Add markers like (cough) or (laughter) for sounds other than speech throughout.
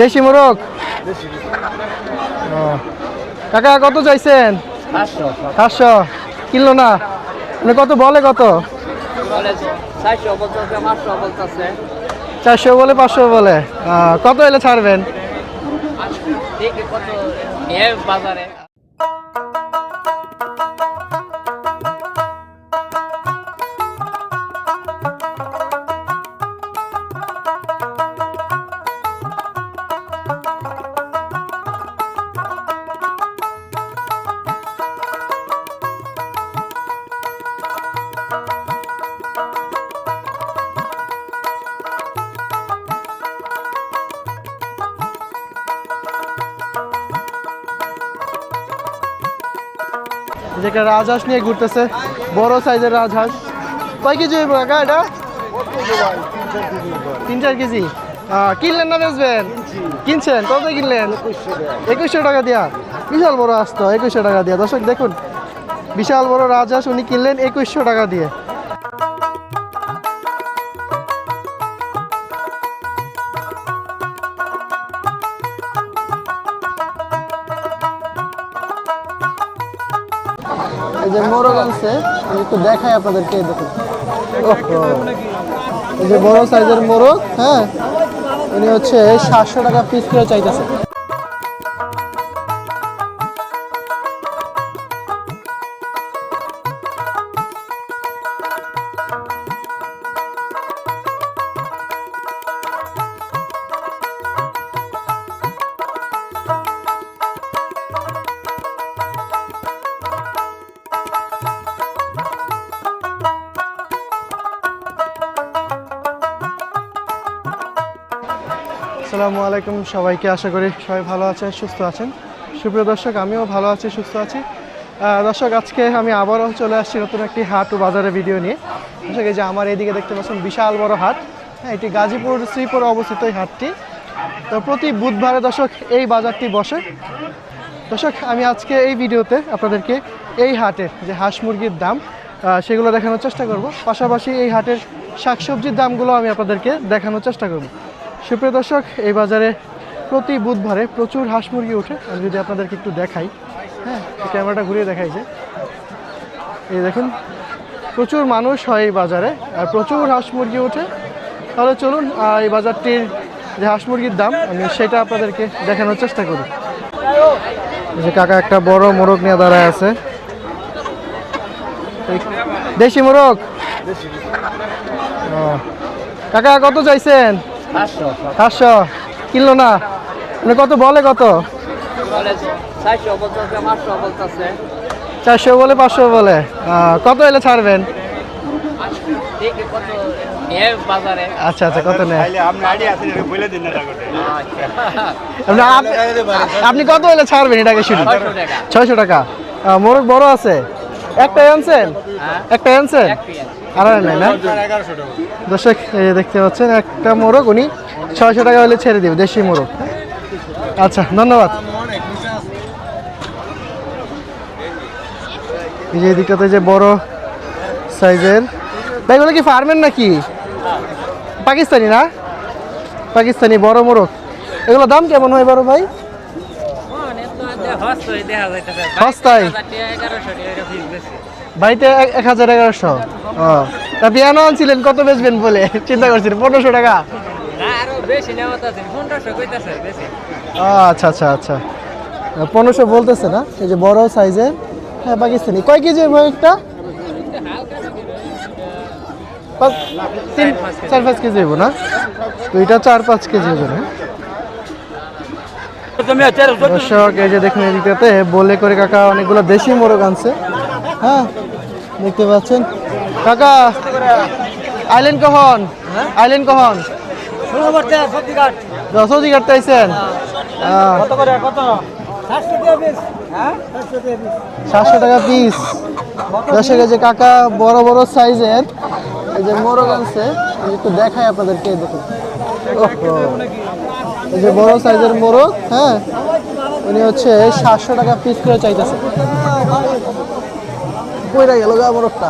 দেশি মোরগ? কাকা, কত চাইছেন? সাতশো কিনলো না? মানে কত বলে কত? চারশো বলে, পাঁচশো বলে। কত এলে ছাড়বেন? বাজারে। যেটা রাজহাঁস নিয়ে ঘুরতেছে। বড় সাইজের রাজহাঁস। কয় কেজি হইব কাকা এটা? তিন চার কেজি। কিনলেন না বেচবেন? কিনছেন? কত কিনলেন? একুশশো টাকা দিয়া। বিশাল বড় আসতো, একুশশো টাকা দিয়া। দর্শক, দেখুন। বিশাল বড় রাজহাঁস উনি কিনলেন একুশশো টাকা দিয়ে। যে মোরগ আনছে, আমি একটু দেখাই আপনাদেরকে, দেখুন। এই যে বড় সাইজের মোরগ হ্যাঁ? উনি হচ্ছে সাতশো টাকা পিস করে চাইতেছে। আসসালামু আলাইকুম সবাইকে, আশা করি সবাই ভালো আছেন, সুস্থ আছেন। সুপ্রিয় দর্শক, আমিও ভালো আছি, সুস্থ আছি। দর্শক, আজকে আমি আবারও চলে আসছি নতুন একটি হাট ও বাজারের ভিডিও নিয়ে। দর্শক, এই যে আমার এইদিকে দেখতে পাচ্ছেন বিশাল বড় হাট। হ্যাঁ এটি গাজীপুর শ্রীপুরে অবস্থিত এই হাটটি। তো প্রতি বুধবারে দর্শক, এই বাজারটি বসে। দর্শক, আমি আজকে এই ভিডিওতে আপনাদেরকে এই হাটের যে হাঁস মুরগির দাম সেগুলো দেখানোর চেষ্টা করব। পাশাপাশি এই হাটের শাকসবজির দামগুলো আমি আপনাদেরকে দেখানোর চেষ্টা করব। সুপ্রিয় দর্শক এই বাজারে প্রতি বুধবারে প্রচুর হাঁস মুরগি ওঠে। আমি যদি আপনাদেরকে একটু দেখাই হ্যাঁ ক্যামেরাটা ঘুরিয়ে দেখাই যে। এই দেখুন প্রচুর মানুষ হয় এই বাজারে আর প্রচুর হাঁস মুরগি ওঠে। তাহলে চলুন এই বাজারটির যে হাঁস মুরগির দাম আমি সেটা আপনাদেরকে দেখানোর চেষ্টা করি। যে কাকা একটা বড় মোরগ নিয়ে দাঁড়ায় আছে। দেশি মোরগ? কাকা কত চাইছেন? সাতশো কিনলো না? মানে কত বলে কত? চারশো বলে পাঁচশো বলে। কত এলে ছাড়বেন? আচ্ছা আচ্ছা কত নেয়? আপনি কত এলে ছাড়বেন এটাকে শুধু ছয়শো টাকা। মোরগ বড় আছে? একটা আনছেন? একটা একটাই আনছেন? আর নাই না? দর্শক দেখতে পাচ্ছেন একটা মোরগ উনি ছয়শো টাকা হলে ছেড়ে দিবে দেশি মোরগ। আচ্ছা ধন্যবাদ। এই যে এদিকটাতে যে বড় সাইজের এগুলো কি ফার্মের নাকি? পাকিস্তানি না? পাকিস্তানি বড় মোরগ। এগুলো দাম কেমন হয় বড় ভাই? সস্তায়? বাড়িতে এক- হাজার এগারোশো। ও। তা পিয়ানো আনছিলেন কত বেচবেন বলে? (laughs) চিন্তা করছিলেন পনেরোশো টাকা? আচ্ছা আচ্ছা আচ্ছা। পনেরোশো বলতেছে না? এই যে বড় সাইজের হ্যাঁ পাকিস্তানি। কয় কেজি একটা? তিন চার পাঁচ কেজি হইব না? তো এটা চার পাঁচ কেজি হবে না? দর্শক এই যে দেখুন এদিকটাতে বলে করে কাকা অনেকগুলো দেশি মোরগ আনছে। হ্যাঁ দেখতে পাচ্ছেন। কাকা আইলেন কখন? আইলেন কখন? কাটতে আইছেন আহ, সাতশো টাকা পিস এই যে কাকা বড় বড় সাইজের এই যে মোরগ আনছে আমি একটু দেখাই আপনাদেরকে দেখুন। এই যে বড় সাইজের মোরগ হ্যাঁ? উনি হচ্ছে সাতশো টাকা পিস করে চাইতেছে কইরা গেল গা মোরগটা।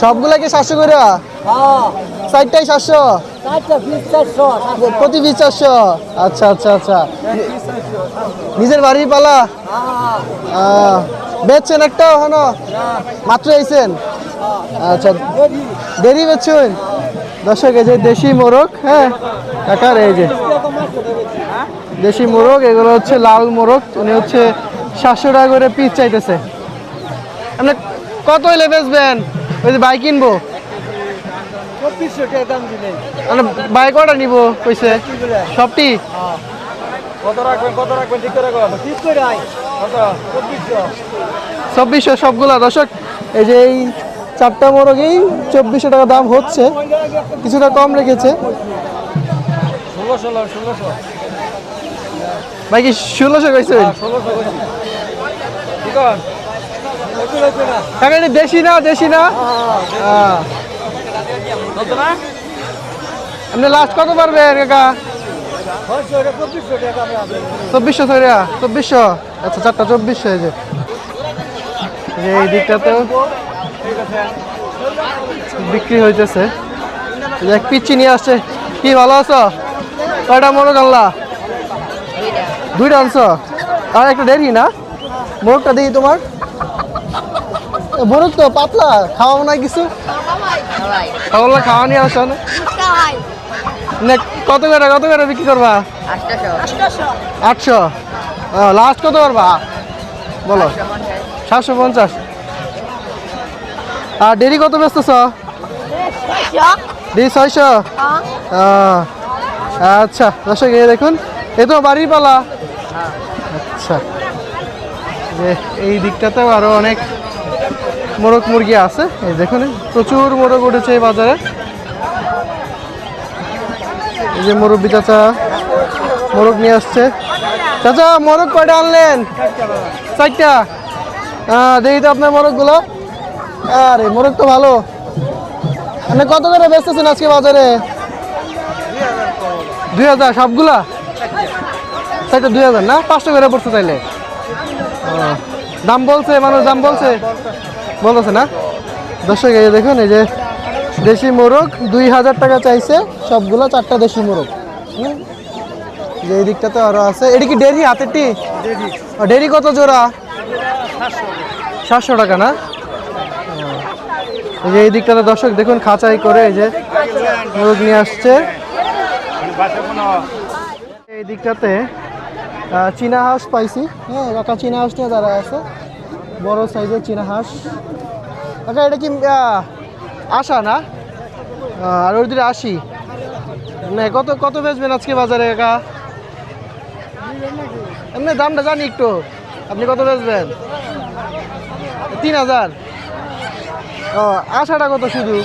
সবগুলা কি সাতশো করে সাইডটাই সাতশো? প্রতি পিস চারশো? আচ্ছা আচ্ছা আচ্ছা। নিজের বাড়ি পালা? বেচছেন একটা এখনও? মাত্র আইছেন আচ্ছা দেরি। বেচছেন? দর্শক এই যে দেশি মোরগ হ্যাঁ? কাকার এই যে। দেশি মোরগ এগুলো হচ্ছে লাল মোরগ উনি হচ্ছে সাতশো টাকা করে পিস চাইতেছে। আপনি কত হইলে বেচবেন? ওই যে বাইক কিনবো? মানে বাইক অর্ডার নিব? কইছে। সবটি? চব্বিশশো। সবগুলা। দর্শক এই যে এই চারটা মোরগেই চব্বিশশো টাকা দাম হচ্ছে। কিছুটা কম রেখেছে। ভাই কি ষোলোশো কইছে। কাকা দেশি না দেশি না? হ্যাঁ। আপনি লাস্ট কত পারবেন কাকা? চব্বিশশো ধরে চব্বিশশো? আচ্ছা চারটা চব্বিশশো এই যে এই দিকটাতেও বিক্রি হইতেছে। এক পিচ্ছি নিয়ে আসছে। কি ভালো আছো? কয়টা মনে আনলা? দুইটা আনছো আর একটা দেরি না। মোরগটা দেখি তোমার। মোরগ তো পাতলা, খাওয়াবো না কিছু। খাওয়া খাওয়া নিয়ে আসো না। কত করে কত করে বিক্রি করবা? আটশো। লাস্ট কত করবা? বলো। সাতশো পঞ্চাশ। আর ডেরি কত বেচতেছ? ডেরি ছয়শো? আচ্ছা দর্শক দেখুন, এ তো বাড়ির পালা। আচ্ছা। যে এই দিকটাতেও আরও অনেক মোরগ মুরগি আছে। এই দেখুন, প্রচুর মোরগ উঠেছে এই বাজারে। এই যে মুরব্বী চাচা মোরগ নিয়ে আসছে। চাচা, মোরগ কয়টা আনলেন? চারটা। হ্যাঁ দেখি তো আপনার মোরগগুলো। আরে, মোরগ তো ভালো। আপনি কত করে বেচতেছেন আজকে বাজারে? দুই হাজার, সবগুলা? চারটা দুই হাজার না? পাঁচশো করে পড়ছে তাইলে। দাম বলছে, মানুষ দাম বলছে? বলতেছে না? দর্শক, এই দেখুন, এই যে দেশি মোরগ, দুই হাজার টাকা চাইছে, সবগুলো চারটা দেশি মোরগ। যে এই দিকটাতে আরও আছে। এটা কি ডেরি হাতেরটি ডেরি কত জোড়া? সাতশো টাকা না? এই যে এই দিকটাতে দর্শক, দেখুন, খাঁচাই করে এই যে মোরগ নিয়ে আসছে। এই দিকটাতে চীনা হাঁস পাইছি। হ্যাঁ কাকা চীনা হাঁস নিয়ে যারা আছে। বড় সাইজের চীনা হাঁস। কাকা এটা কি আশা না? আর ওর দিকে আশি। না, কত কত বেচবেন আজকে বাজারে কাকা? এমনি দামটা জানি একটু। আপনি কত বেচবেন? তিন হাজার। ও, আশাটা কত শুধু?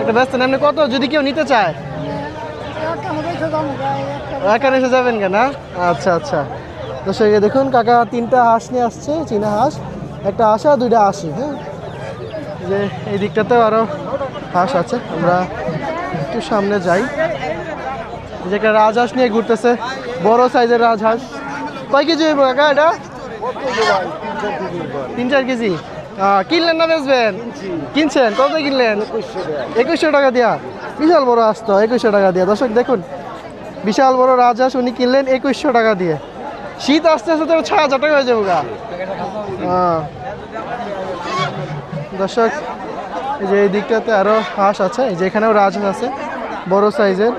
একটা ব্যস্ত না এমনি কত? যদি কেউ নিতে চায়। এখানে এসে যাবেন কেন আচ্ছা আচ্ছা। দর্শক এই দেখুন কাকা তিনটা হাঁস নিয়ে আসছে চীনা হাঁস। একটা আশা দুইটা আশি হ্যাঁ? যে এই দিকটাতেও আরও হাঁস আছে আমরা একটু সামনে যাই। যে একটা রাজহাঁস নিয়ে ঘুরতেছে বড় সাইজের রাজহাঁস। কয় কেজি হইব কাকা এটা? তিন চার কেজি। কিনলেন না বেচবেন? কিনছেন? কত কিনলেন? একুশশো টাকা। দিয়া। বিশাল বড় আসতো একুশশো টাকা দিয়া। দর্শক দেখুন বিশাল বড় রাজহাঁস উনি কিনলেন একুশশো টাকা দিয়ে। শীত আসতে আসতে তো ছয় হাজার টাকা হয়ে যাব গা। হ্যাঁ। দর্শক এই যে এই দিকটাতে আরও হাঁস আছে এই যে এখানেও রাজহাঁস আছে বড় সাইজের।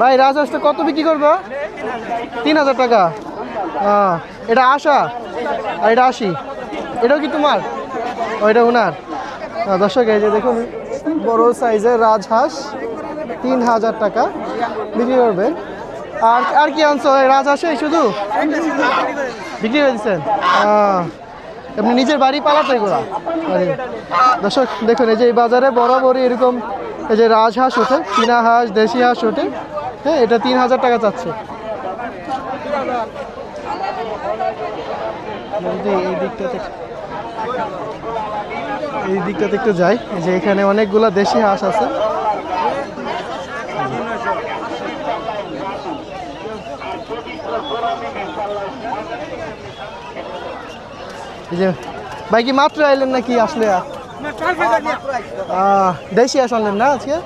ভাই রাজহাঁসটা কত বিক্রি করব? তিন হাজার টাকা। হ্যাঁ। এটা আশা? আর এটা আশি। এটাও কি তোমার? ও এটা উনার। আহ, দর্শক এই যে দেখুন বড় সাইজের রাজহাঁস তিন হাজার টাকা। বিক্রি করবেন? আর আর কি আনছো এই রাজহাঁসে শুধু? বিক্রি করে দিচ্ছেন? আপনি নিজের বাড়ি পালাতে বাড়ি। দর্শক, দেখুন, এই যে এই বাজারে বরাবরই এরকম এই যে রাজহাঁস ওঠে, চীনা হাঁস, দেশি হাঁস ওঠে। হ্যাঁ এটা তিন হাজার টাকা চাচ্ছে। এই দিকটাতে এই দিকটাতে একটু যাই যে এখানে অনেকগুলো দেশি হাঁস আছে। ভাই কি মাত্র আইলেন নাকি আসলে? দেশি হাঁস আনলেন না আজকে?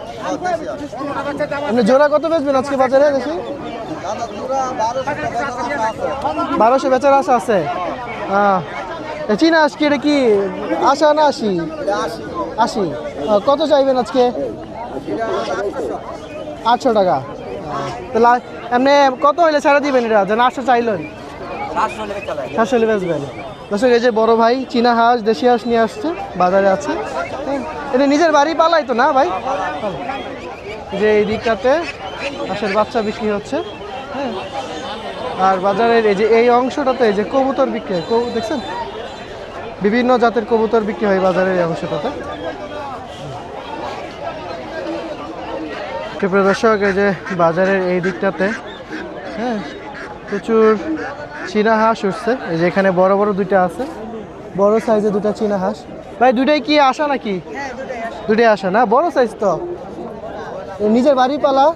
জোড়া কত বেচবেন আজকে বাজারে দেখি বারোশো বেচার আশা আছে। আহ, এ আজকে এটা কি আশা না আসি আহ, কত চাইবেন আজকে? আটশো টাকা। তাহলে এমনি কত হইলে ছাড়া দিবেন এটা? যেন আটশো চাইলেন। সাতশো বেচবেন দর্শক এই যে বড় ভাই চীনা হাঁস দেশি হাঁস নিয়ে আসছে বাজারে আছে। হ্যাঁ, এটা নিজের বাড়ি পালাই তো না ভাই? যে এই দিকটাতে হাঁসের বাচ্চা বিক্রি হচ্ছে। হ্যাঁ আর বাজারের এই যে এই অংশটাতে এই যে কবুতর বিক্রি হয় কবু দেখছেন? বিভিন্ন জাতের কবুতর বিক্রি হয় বাজারের এই অংশটাতে। দর্শক এই যে বাজারের এই দিকটাতে হ্যাঁ প্রচুর চীনা হাঁস উঠছে। এই যে এখানে বড় বড় দুইটা আছে। বড় সাইজে দুটা চীনা হাঁস। ভাই দুটাই কি আসা নাকি? দুটাই আসা। না? বড় সাইজ তো। নিজের বাড়ি পালা?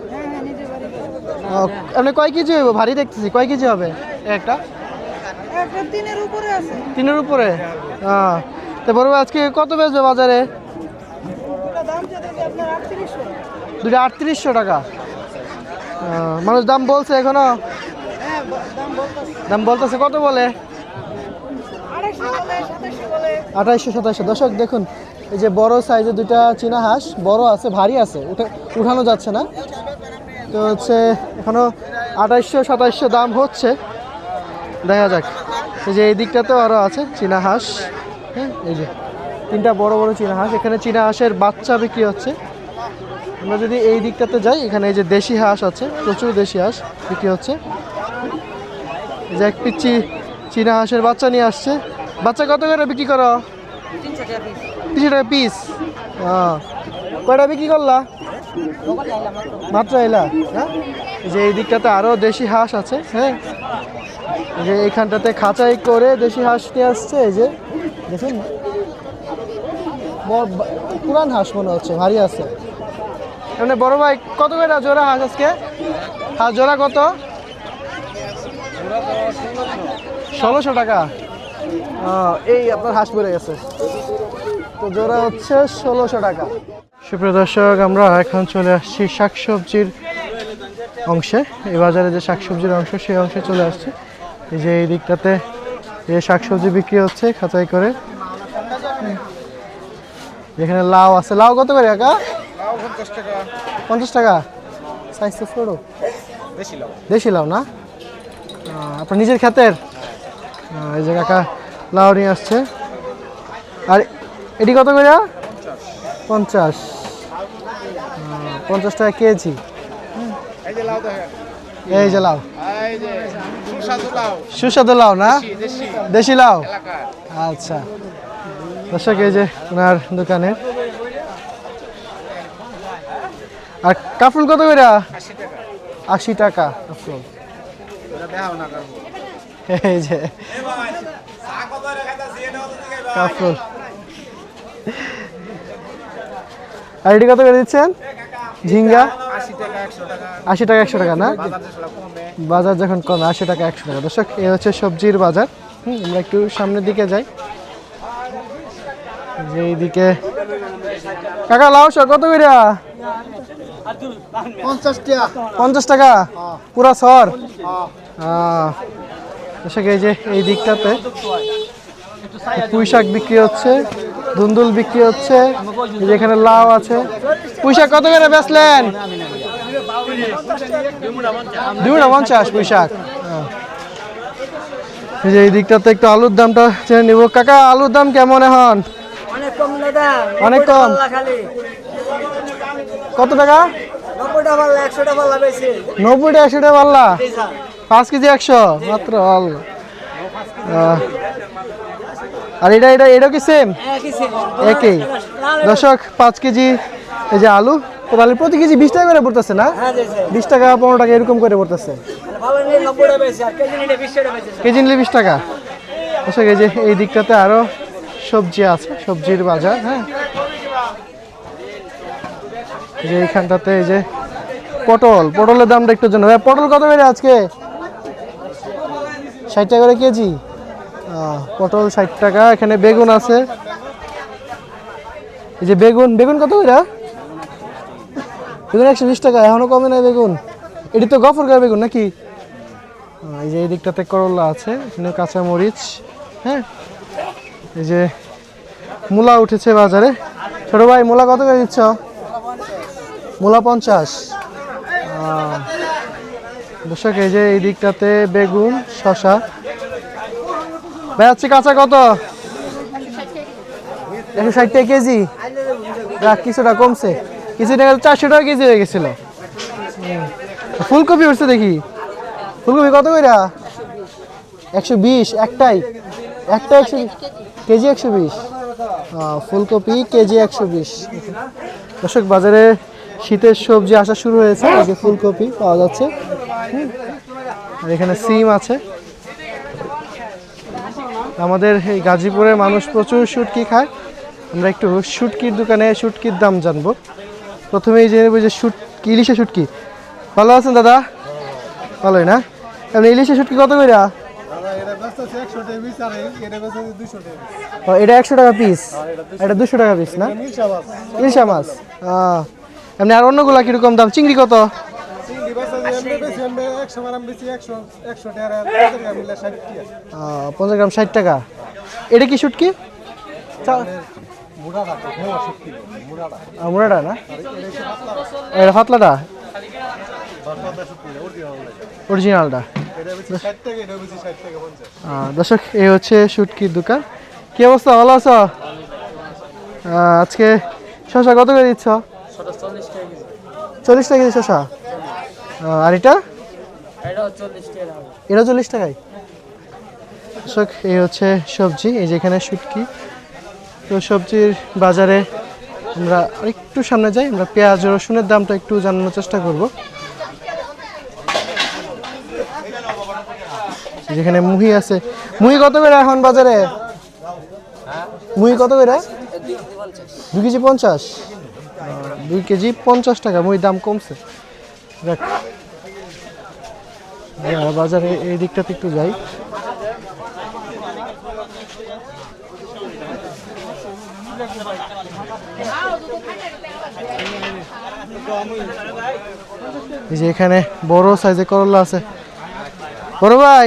ও, আপনি কয় কেজি হইব? ভারী দেখতেছি। কয় কেজি হবে? একটা? দিনের উপরে আছে। তিনের উপরে? হ্যাঁ তো বড় ভাই আজকে কত বেচবে বাজারে? দুটো আটত্রিশশো। টাকা। মানুষ দাম বলছে এখনও। হ্যাঁ দাম বলতেছে কত বলে? আঠাইশশো সাতাশশো দর্শক, দেখুন, এই যে বড় সাইজের দুইটা চীনা হাঁস, বড় আছে, ভারী আছে, উঠে উঠানো যাচ্ছে না। তো হচ্ছে, এখনও আঠাইশশো সাতাইশশো দাম হচ্ছে। দেখা যাক। এই যে এই দিকটাতেও আরও আছে, চীনা হাঁস। হ্যাঁ এই যে তিনটা বড় বড় চীনা হাঁস। এখানে চীনা হাঁসের বাচ্চা বিক্রি হচ্ছে। আমরা যদি এই দিকটাতে যাই, এখানে এই যে দেশি হাঁস আছে, প্রচুর দেশি হাঁস বিক্রি হচ্ছে। যে এক পিচ্ছি চীনা হাঁসের বাচ্চা নিয়ে আসছে। বাচ্চা কত করে বিক্রি করো? তিনশো টাকা পিস কয়টা বিক্রি করলা? মাত্র এলা। হ্যাঁ? যে এই দিকটাতে আরও দেশি হাঁস আছে হ্যাঁ? যে এইখানটাতে খাঁচাই করে দেশি হাঁস নিয়ে আসছে, এই যে। দেখুন। পুরান হাঁস মনে হচ্ছে, ভারী আছে। মানে বড় ভাই, কত করে জোড়া হাঁস আজকে? হাঁস জোড়া কত? ষোলোশো টাকা। এই আপনার হাঁস পড়ে গেছে। তো জোড়া হচ্ছে ষোলোশো টাকা। সুপ্রিয় দর্শক আমরা এখন চলে আসছি শাকসবজির অংশে। এই বাজারে যে শাকসবজির অংশ সেই অংশে চলে আসছে। এই যে এই দিকটাতে এই শাকসবজি বিক্রি হচ্ছে খাঁচাই করে। এখানে লাউ আছে। লাউ কত করে একা পঞ্চাশ টাকা। সাইজ তো ছোটো। দেশি লাউ না? আপনার নিজের ক্ষেতের এই যে কাকা লাউ নিয়ে আসছে। আর এটি কত করে? পঞ্চাশ। পঞ্চাশ টাকা কেজি। এই যে লাউ সুস্বাদু লাউ। না? দেশি লাউ? আচ্ছা। দর্শক এই যে ওনার দোকানের আর কাফরুল কত করে? আশি টাকা। আশি টাকা কাফরুল ওরা দেখাও না কারণ এই যে। কাফরুল আর এটি কত করে দিচ্ছেন? ঝিঙ্গা? আশি টাকা একশো টাকা না? বাজার যখন কমে আশি টাকা একশো টাকা। দর্শক এ হচ্ছে সবজির বাজার। হুম, আমরা একটু সামনের দিকে যাই। যে এইদিকে কাকা লাউ শাক কত করে? পঞ্চাশ টাকা। পুরা সর দর্শক এই যে এই দিকটাতে পুঁই শাক বিক্রি হচ্ছে ধুন্দুল বিক্রি হচ্ছে এই যে এখানে লাউ আছে। পুঁই শাক কত করে বেচলেন? দুটা পঞ্চাশ পুঁই শাক। এই যে এই দিকটাতে একটু আলুর দামটা জেনে নিব। কাকা আলুর দাম কেমন এখন অনেক কম কত টাকা? নব্বইটা পাল্লা একশোটা পাল্লা বেশি। নব্বই টাকা একশো টাকা পাঁচ কেজি একশো মাত্র আল্লাহ আর এটা এটা এটাও কি সেম একই। দর্শক পাঁচ কেজি এই যে আলু তো তাহলে প্রতি কেজি বিশ টাকা করে পড়তেছে না? হ্যাঁ বিশ টাকা পনেরো টাকা এরকম করে পড়তেছে। কেজি নিলে বিশ টাকা। দর্শক এই যে এই দিকটাতে আরও সবজি আছে সবজির বাজার হ্যাঁ। এই যে এইখানটাতে এই যে পটল পটলের দামটা একটু জন্য। পটল কত করে আজকে? ষাট টাকা করে কেজি? পটল ষাট টাকা, এখানে বেগুন আছে। এই যে বেগুন বেগুন কত করে? বেগুন একশো বিশ টাকা, এখনও কমে নাই বেগুন। এটি তো গফর গায়ে বেগুন নাকি? এই যে এই দিকটাতে করলা আছে, এখানে কাঁচা মরিচ হ্যাঁ? এই যে মূলা উঠেছে বাজারে। ছোট ভাই, মূলা কত করে দিচ্ছ মূলা পঞ্চাশ। দর্শক, এই যে এই দিকটাতে বেগুন শশা ভাই কাঁচা কত? একশো ষাট টাকা কেজি। রাখ, কিছুটা কমছে। কিছুটা চারশো টাকা কেজি হয়ে গেছিল। ফুলকপি উঠছে দেখি। ফুলকপি কত কইরা? একশো বিশ, একটাই। একটা একশো কেজি একশো বিশ। ফুলকপি কেজি একশো বিশ। দর্শক, বাজারে শীতের সবজি আসা শুরু হয়েছে। ফুলকপি পাওয়া যাচ্ছে। এখানে সিম আছে। আমাদের এই গাজীপুরের মানুষ প্রচুর শুটকি খায়। আমরা একটু শুটকির দোকানে শুটকির দাম জানব। প্রথমেই জেনে নেব যে শুটকি ইলিশে শুটকি। ভালো আছেন দাদা? ভালোই না? এমনি ইলিশে শুটকি কত করে এটা একশো টাকা পিস এটা দুশো টাকা পিস না? ইলিশা মাছ। এমনি আর অন্যগুলা কীরকম দাম? চিংড়ি কত? পঞ্চাশ গ্রাম মিলে ষাট টাকা আহ, পঞ্চাশ গ্রাম ষাট টাকা। এটা কি শুটকি? হ্যাঁ মুড়াটা। না? এটা পাতলাটা? অরিজিনালটা। দর্শক এই হচ্ছে শুটকির দোকান। কি অবস্থা ভালো আছো? আজকে শশা কত করে দিচ্ছ? চল্লিশ টাকা কেজি। শশা আর এটা? এটা চল্লিশ টাকায়? দর্শক এই হচ্ছে সবজি এই যে এখানে শুটকি। তো সবজির বাজারে আমরা আরেকটু সামনে যাই আমরা পেঁয়াজ রসুনের দামটা একটু জানানোর চেষ্টা করব। যেখানে মুহি আছে। মুহি কত করে এখন বাজারে? মুহি কত করে? দুই কেজি পঞ্চাশ। দুই কেজি পঞ্চাশ টাকা মুহির দাম কমছে। দেখ। বাজারে এই দিকটাতে একটু যাই। যে এখানে বড় সাইজে করলা আছে। বড় ভাই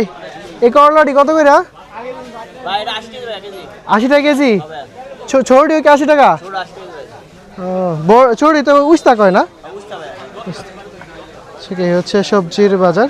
এই করলাটি কত করে আশি টাকা কেজি। ছোটটি কি আশি টাকা? ছোট তো উস্তা কয় না? এই হচ্ছে সবজির বাজার।